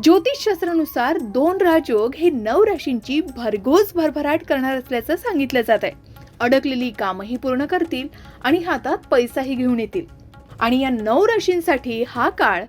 ज्योतिषशास्त्रानुसार दोन राजयोग हे नऊ राशींची भरघोस भरभराट करणार असल्याचं सांगितलं जात आहे अडकलेली कामही पूर्ण करतील आणि हातात पैसाही घेऊन येतील. आणि या नऊ राशींसाठी हा काळ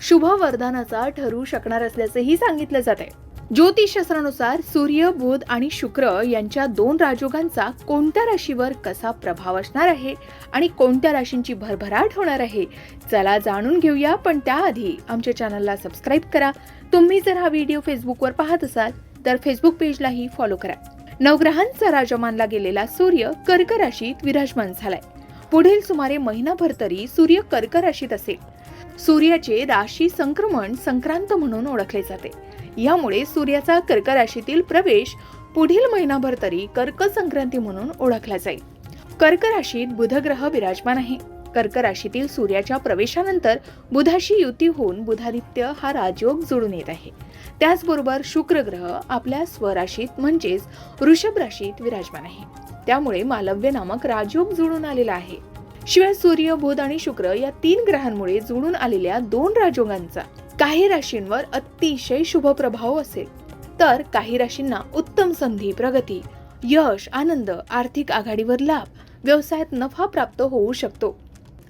शुभ वरदानाचा ठरू शकणार असल्याचंही सांगितलं जात आहे ज्योतिषशास्त्रानुसार सूर्य बुध आणि शुक्र यांच्या दोन राजयोगांचा कोणत्या राशीवर कसा प्रभाव असणार आहे आणि कोणत्या राशींची भरभराट होणार आहे चला जाणून घेऊया. पण त्याआधी आमच्या चॅनलला सबस्क्राईब करा. तुम्ही जर हा व्हिडिओ फेसबुकवर पाहत असाल तर फेसबुक पेजलाही फॉलो करा. नवग्रहांचा राजा मानला गेलेला सूर्य कर्क राशीत विराजमान झालाय. पुढील सुमारे महिनाभर तरी सूर्य कर्क राशीत असेल. सूर्याचे राशी संक्रमण संक्रांत म्हणून ओळखले जाते. यामुळे सूर्याचा कर्क राशीतील प्रवेश पुढील महिनाभर तरी कर्क संक्रांती म्हणून ओळखला जाईल. कर्क राशीत बुध ग्रह विराजमान आहे. कर्क राशीतील सूर्याच्या प्रवेशानंतर बुधाशी युती होऊन बुधादित्य हा राजयोग जुळून येत आहे. त्याचबरोबर शुक्र ग्रह आपल्या स्वराशीत म्हणजेच वृषभ राशीत विराजमान आहे. त्यामुळे मालव्य नामक राजयोग जुळून आलेला आहे. शिवाय सूर्य बुध आणि शुक्र या तीन ग्रहांमुळे जुळून आलेल्या दोन राजयोगांचा काही राशींवर अतिशय शुभ प्रभाव असेल. तर काही राशींना उत्तम संधी प्रगती यश आनंद आर्थिक आघाडीवर लाभ व्यवसायात नफा प्राप्त होऊ शकतो.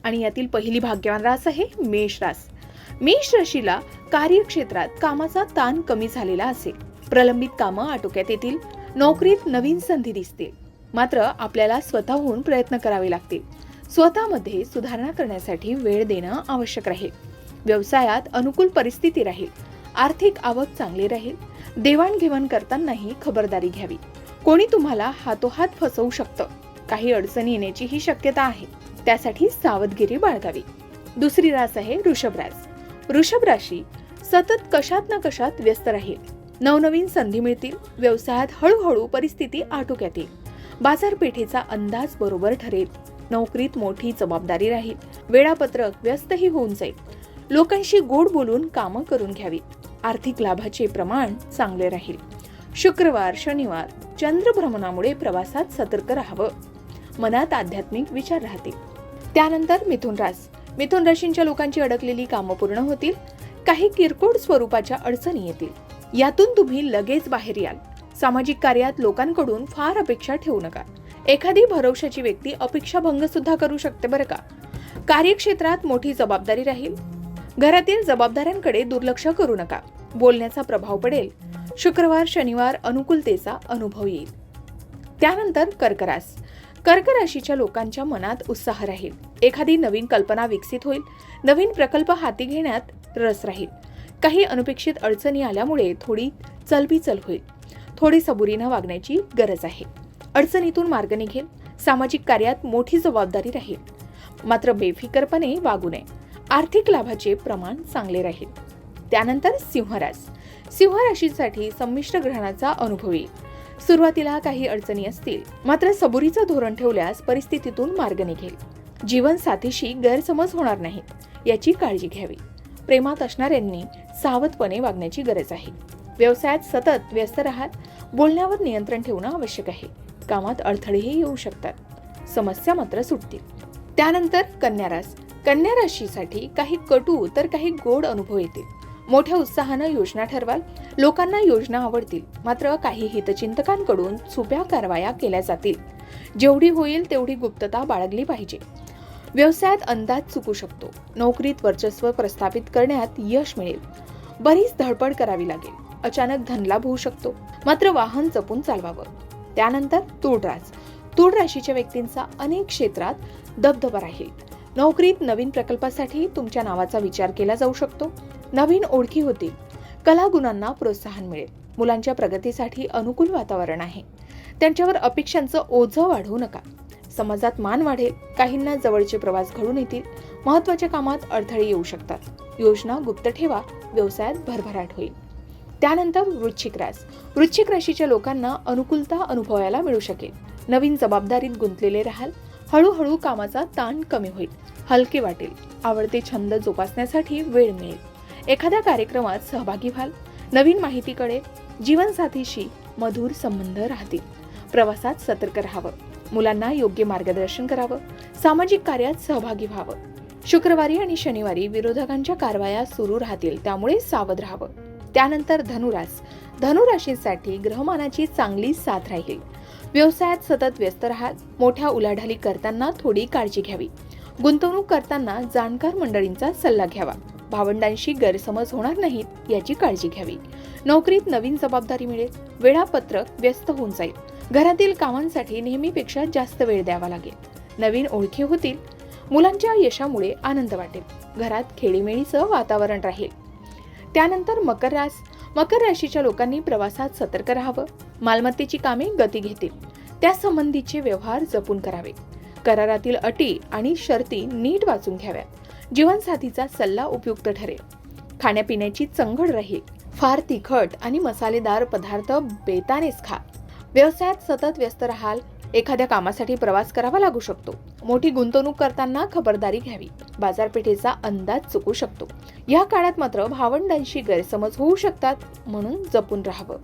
आणि यातील पहिली भाग्यवान रास आहे मेष रास. मेष राशीला कार्यक्षेत्रात कामाचा ताण कमी झालेला असेल. प्रलंबित कामं आटोक्यात येतील. नोकरीत नवीन संधी दिसतील. मात्र आपल्याला स्वतःहून प्रयत्न करावे लागतील. स्वतःमध्ये सुधारणा करण्यासाठी वेळ देणं आवश्यक राहील. व्यवसायात अनुकूल परिस्थिती राहील. आर्थिक आवक चांगली राहील. देवाणघेवाण करतानाही खबरदारी घ्यावी. कोणी तुम्हाला हातोहात फसवू शकतं. काही अडचणी येण्याची ही शक्यता आहे. त्यासाठी सावधगिरी बाळगावी. दुसरी रास आहे वृषभ रास. वृषभ राशी सतत कशात ना कशात व्यस्त राहील. नवनवीन संधी मिळतील. व्यवसायात हळूहळू परिस्थिती आटोक्यात येईल. बाजारपेठेचा अंदाज बरोबर ठरेल. नोकरीत मोठी जबाबदारी राहील. वेळापत्रक व्यस्तही होऊन जाईल. लोकांशी गोड बोलून कामं करून घ्यावीत. आर्थिक लाभाचे प्रमाण चांगले राहील. शुक्रवार शनिवार चंद्रभ्रमणामुळे प्रवासात सतर्क राहावं. मनात आध्यात्मिक विचार राहतील. त्यानंतर मिथुन रास. मिथुन राशींच्या लोकांची अडकलेली कामं पूर्ण होतील. काही किरकोळ स्वरूपाच्या अडचणी येतील. यातून तुम्ही लगेच बाहेर याल. सामाजिक कार्यात लोकांकडून फार अपेक्षा ठेवू नका. एखादी भरवशाची व्यक्ती अपेक्षा भंग सुद्धा करू शकते बरं का? कार्यक्षेत्रात मोठी जबाबदारी राहील. घरातील जबाबदाऱ्यांकडे दुर्लक्ष करू नका. बोलण्याचा प्रभाव पडेल. शुक्रवार शनिवार अनुकूलतेचा अनुभव येईल. त्यानंतर कर्करास. कर्क राशीच्या लोकांच्या मनात उत्साह राहील. एखादी नवीन कल्पना विकसित होईल. नवीन प्रकल्प हाती घेण्यात रस राहील. काही अनपेक्षित अडचणी आल्यामुळे थोडी चलबिचल होईल. थोडी सबुरीनं वागण्याची गरज आहे. अडचणीतून मार्ग निघेल. सामाजिक कार्यात मोठी जबाबदारी राहील. मात्र बेफिकरपणे वागू नये. आर्थिक लाभाचे प्रमाण चांगले राहील. त्यानंतर सिंहरास सिंहराशीसाठी संमिश्र ग्रहणाचा अनुभव येईल. सुरुवातीला काही अडचणी असतील. मात्र सबुरीचं धोरण ठेवल्यास परिस्थितीतून मार्ग निघेल. जीवनसाथीशी गैरसमज होणार नाहीत याची काळजी घ्यावी. प्रेमात असणाऱ्यांनी सावधपणे वागण्याची गरज आहे. व्यवसायात सतत व्यस्त राहात बोलण्यावर नियंत्रण ठेवणं आवश्यक आहे. कामात अडथळेही येऊ शकतात. समस्या मात्र सुटतील. त्यानंतर कन्यारास कन्या राशीसाठी काही कटू तर काही गोड अनुभव येतील. मोठ्या उत्साहानं योजना ठरवाल. लोकांना योजना आवडतील. मात्र काही हितचिंतकांकडून छुप्या कारवाया केल्या जातील. जेवढी होईल तेवढी गुप्तता बाळगली पाहिजे. व्यवसायात अंदाज चुकू शकतो. नोकरीत वर्चस्व प्रस्थापित करण्यात यश मिळेल. बरीच धडपड करावी लागेल. अचानक धनलाभ होऊ शकतो. मात्र वाहन जपून चालवावं. त्यानंतर तूळ रास तूळ राशीच्या व्यक्तींचा अनेक क्षेत्रात दबदबा राहील. नोकरीत नवीन प्रकल्पासाठी तुमच्या नावाचा विचार केला जाऊ शकतो. नवीन ओळखी होतील. कलागुणांना प्रोत्साहन मिळेल. मुलांच्या प्रगतीसाठी अनुकूल वातावरण आहे. त्यांच्यावर अपेक्षांचं ओझं वाढवू नका. समाजात मान वाढेल. काहींना जवळचे प्रवास घडून येतील. महत्त्वाच्या कामात अडथळे येऊ शकतात. योजना गुप्त ठेवा. व्यवसायात भरभराट होईल. त्यानंतर वृश्चिक रास. वृश्चिक राशीच्या लोकांना अनुकूलता अनुभवायला मिळू शकेल. नवीन जबाबदारीत गुंतलेले राहाल. हळूहळू कामाचा ताण कमी होईल. हलके वाटेल. आवडते छंद जोपासण्यासाठी वेळ मिळेल. एखाद्या कार्यक्रमात सहभागी व्हाल. नवीन माहितीकडे जीवनसाथीशी मधुर संबंध राहतील. प्रवासात सतर्क राहावं. मुलांना योग्य मार्गदर्शन करावं. सामाजिक कार्यात सहभागी व्हावं. शुक्रवारी आणि शनिवारी विरोधकांच्या कारवाया सुरू राहतील. त्यामुळे सावध राहावं. त्यानंतर धनुरास धनुराशीसाठी ग्रहमानाची चांगली साथ राहील. व्यवसायात सतत व्यस्त राहा मोठ्या उलाढाली करताना थोडी काळजी घ्यावी. गुंतवणूक करताना जाणकार मंडळींचा सल्ला घ्यावा. भावंडांशी गैरसमज होणार नाहीत याची काळजी घ्यावी. नोकरीत नवीन जबाबदारी मिळेल. वेळापत्रक व्यस्त होऊन जाईल. घरातील कामांसाठी नेहमीपेक्षा जास्त वेळ द्यावा लागेल. नवीन ओळखी होतील. मुलांच्या यशामुळे आनंद वाटेल. घरात खेळीमेळीचं वातावरण राहील. त्यानंतर मकर रास. मकर राशीच्या लोकांनी प्रवासात सतर्क राहावं. मालमत्तेची कामे गती घेतील. त्यासंबंधीचे व्यवहार जपून करावे. करारातील अटी आणि शर्ती नीट वाचून घ्याव्यात जीवनसाथीचा सल्ला उपयुक्त ठरेल. खाण्यापिण्याची चंगड राहील. फार तिखट आणि मसालेदार पदार्थ बेतानेच खा. व्यवसायात सतत व्यस्त राहाल. एखाद्या कामासाठी प्रवास करावा लागू शकतो. मोठी गुंतवणूक करताना खबरदारी घ्यावी. बाजारपेठेचा अंदाज चुकू शकतो. या काळात मात्र भावंडांशी गैरसमज होऊ शकतात म्हणून जपून राहावं.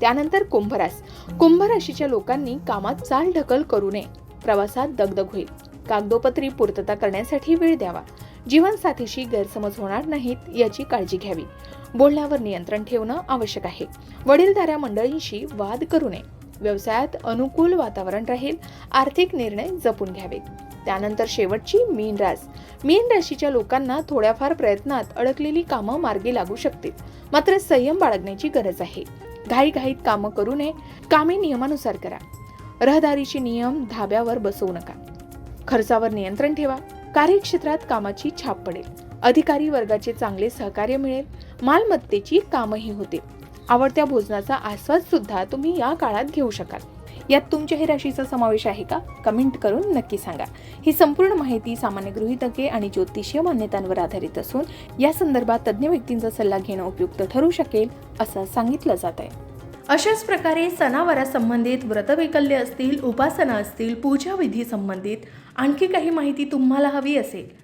त्यानंतर कुंभरास. कुंभ राशीच्या लोकांनी कामात चाल ढकल करू नये. प्रवासात दगदग होईल. कागदोपत्री पूर्तता करण्यासाठी वेळ द्यावा. जीवनसाथीशी गैरसमज होणार नाहीत याची काळजी घ्यावी. बोलण्यावर नियंत्रण ठेवणं आवश्यक आहे. वडीलधाऱ्या मंडळींशी वाद करू नये. व्यवसायात अनुकूल वातावरण राहील आर्थिक निर्णय जपून घ्यावेत. त्यानंतर शेवटची मीन रास. मीन राशीच्या लोकांना थोड्याफार प्रयत्नात अडकलेली कामं मार्गी लागू शकतील. मात्र संयम बाळगण्याची गरज आहे. घाईघाईत कामं करू नये. कामे नियमानुसार करा. रहदारीचे नियम धाब्यावर बसवू नका. खर्चावर नियंत्रण ठेवा. कार्यक्षेत्रात कामाची छाप पडेल. अधिकारी वर्गाचे चांगले सहकार्य मिळेल. मालमत्तेची कामही होते आवडत्या भोजनाचा आस्वाद सुद्धा तुम्ही या काळात घेऊ शकाल. यात तुमच्या हे राशीचा समावेश आहे का? कमेंट करून नक्की सांगा. ही संपूर्ण माहिती सामान्य गृहितके आणि ज्योतिषीय मान्यतांवर आधारित असून या संदर्भात तज्ज्ञ व्यक्तींचा सल्ला घेणं उपयुक्त ठरू शकेल असं सांगितलं जात आहे. अशाच प्रकारे सणावारासंबंधित व्रतवैकल्य असतील उपासना असतील पूजाविधी संबंधित आणखी काही माहिती तुम्हाला हवी असेल